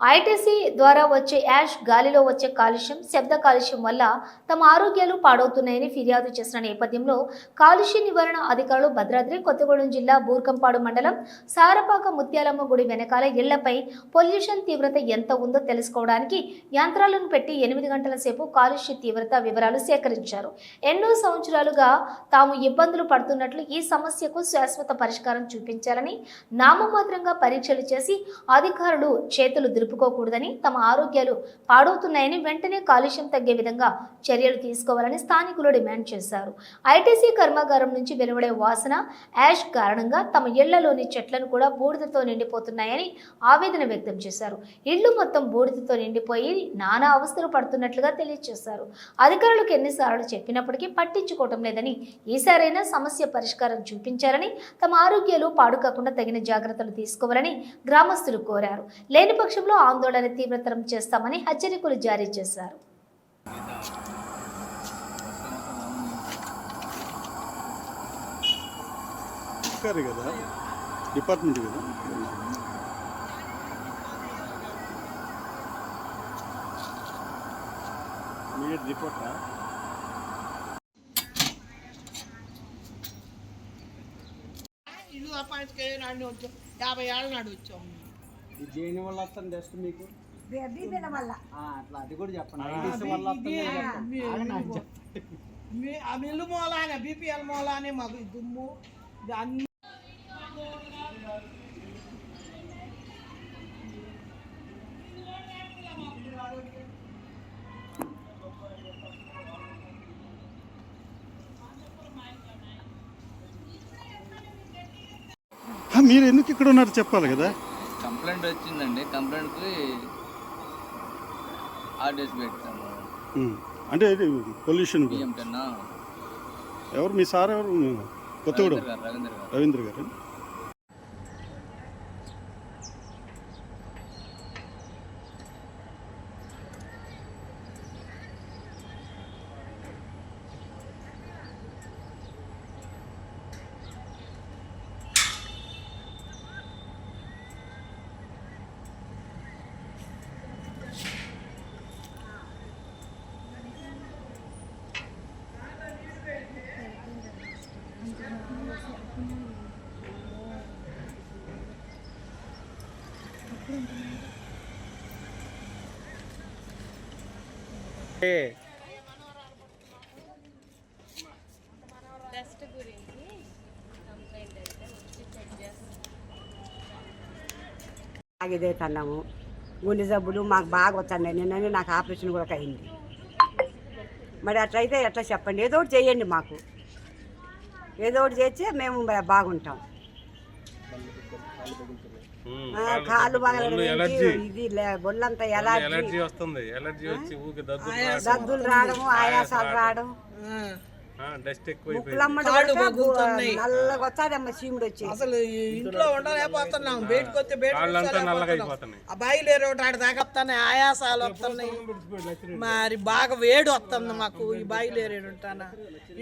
ITC ద్వారా వచ్చే ash గాలిలో వచ్చే కాలుష్యం శబ్ద కాలుష్యం వల్ల తమ ఆరోగ్యాలు పాడవుతున్నాయని ఫిర్యాదు చేసిన నేపథ్యంలో కాలుష్య నివారణ అధికారులు భద్రాద్రి కొత్తగూడెం జిల్లా బూర్కంపాడు మండలం సారపాక ముత్యాలమ్మ గుడి వెనకాల ఇళ్ళపై పొల్యూషన్ తీవ్రత ఎంత ఉందో తెలుసుకోవడానికి యంత్రాలను పెట్టి ఎనిమిది గంటల సేపు కాలుష్య తీవ్రత వివరాలు సేకరించారు. ఎన్నో సంవత్సరాలుగా తాము ఇబ్బందులు పడుతున్నట్లు ఈ సమస్యకు శాశ్వత పరిష్కారం చూపించాలని నామమాత్రంగా పరీక్షలు చేసి అధికారులు చేతులు నిలుపుకోకూడదని తమ ఆరోగ్యాలు పాడవుతున్నాయని వెంటనే కాలుష్యం తగ్గే విధంగా చర్యలు తీసుకోవాలని స్థానికులు డిమాండ్ చేశారు. ఐటీసీ కర్మాగారం నుంచి వెలువడే వాసన యాష్ కారణంగా తమ ఇళ్ళలోని చెట్లను కూడా బూడిదతో నిండిపోతున్నాయని ఆవేదన వ్యక్తం చేశారు. ఇళ్ళు మొత్తం బూడిదతో నిండిపోయి నానా అవస్థలు పడుతున్నట్లుగా తెలియజేశారు. అధికారులకు ఎన్నిసార్లు చెప్పినప్పటికీ పట్టించుకోవటం లేదని ఈసారైనా సమస్య పరిష్కారం చూపించారని తమ ఆరోగ్యాలు పాడు కాకుండా తగిన జాగ్రత్తలు తీసుకోవాలని గ్రామస్తులు కోరారు. లేని పక్షంలో ఆందోళన తీవ్రతరం చేస్తామని హెచ్చరికలు జారీ చేశారు. కదా డిపార్ట్మెంట్ కదా? రిపోర్టా? ఇల్లు వచ్చాం. యాభై ఏళ్ళ నాడు వచ్చాం ఇది దేని వల్ల వస్తుంది డస్ట్ మీకు బీపీల వల్ల ఆ, అట్లా అది కూడా చెప్పండి ఐడిస్ వల్ల వస్తుంది అని చెప్పండి. ఆగండి, అది చెప్పండి. మీ- ఆ మిల్లు మూలానే బీపీఎల్ మూలానే మాకు ఈ దుమ్ము ఇది అన్ని ఆ, మీరు ఎందుకు ఇక్కడ ఉన్నారు చెప్పాలి కదా కంప్లైంట్ వచ్చిందండి. కంప్లైంట్కి ఆర్డర్స్ పెట్టాము. అంటే ఇది పొల్యూషన్ బియ్యం ఎవరు మీ సార్ ఎవరు? కొత్తగూడెం. రవీంద్ర గారు. రవీంద్ర గారు ఇదే తన్నాము గుండె జబ్బులు మాకు బాగా వస్తున్నాయి నిన్ననే నాకు ఆపరేషన్ కూడా అయింది. మరి అట్లయితే ఎట్లా చెప్పండి? ఏదో ఒకటి చేయండి మాకు. ఏదో ఒకటి చేస్తే మేము బాగుంటాం. కాళ్ళు బాగా ఇది ఒళ్ళంతా ఎలర్జీ. ఎలర్జీ వస్తుంది. ఎలర్జీ వచ్చి ఊకి దద్దు దద్దులు రావడం ఆయాసాలు రావడం. డస్ట్ అసలు ఇంట్లో ఉండలేకపోతున్నాం బయటకు వస్తే బయటకు బయలుదేరే ఆడ ఆయాసాలు వస్తున్నాయి. మరి బాగా వేడి వస్తుంది మాకు ఈ బయలుదేరేడు ఉంటానా.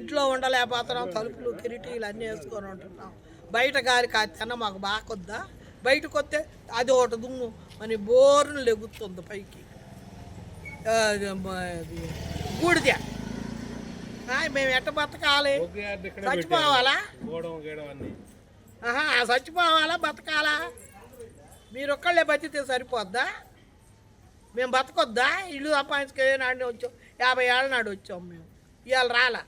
ఇంట్లో ఉండలేకపోతున్నాం తలుపులు కిరీటీలు అన్నీ వేసుకొని ఉంటున్నాం. బయట గారి కాస్తేనా మాకు బాగా కొద్దా? బయటకు వస్తే అది ఒకటి దుమ్ము. మరి బోరును లెగుతుంది పైకి. బూడిద. మేము ఎట్ట బతకాలి? చచ్చిపోవాలా? చచ్చిపోవాలా బతకాలా? మీరు ఒక్కళ్ళే బతికితే సరిపోద్దా? మేము బతకొద్దా? ఇల్లు సంపాదించుకే నాడు వచ్చాం? యాభై ఏళ్ళ నాడు వచ్చాం మేము. ఇవాళ రాలా.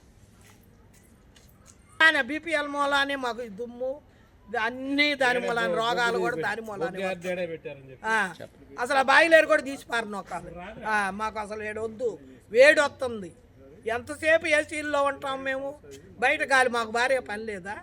ఆయన బీపీఎల్ మూలానే మాకు దుమ్ము. అన్నీ దాని మూలాన రోగాలు కూడా దాని ఆ, అసలు ఆ బాయిలేరు కూడా తీసి పారినొక్కాలి మాకు అసలు ఏడొద్దు వేడి వస్తుంది. ఎంతసేపు ఏసీల్లో ఉంటాం మేము? బయట గాలి మాకు భార్య పని లేదా?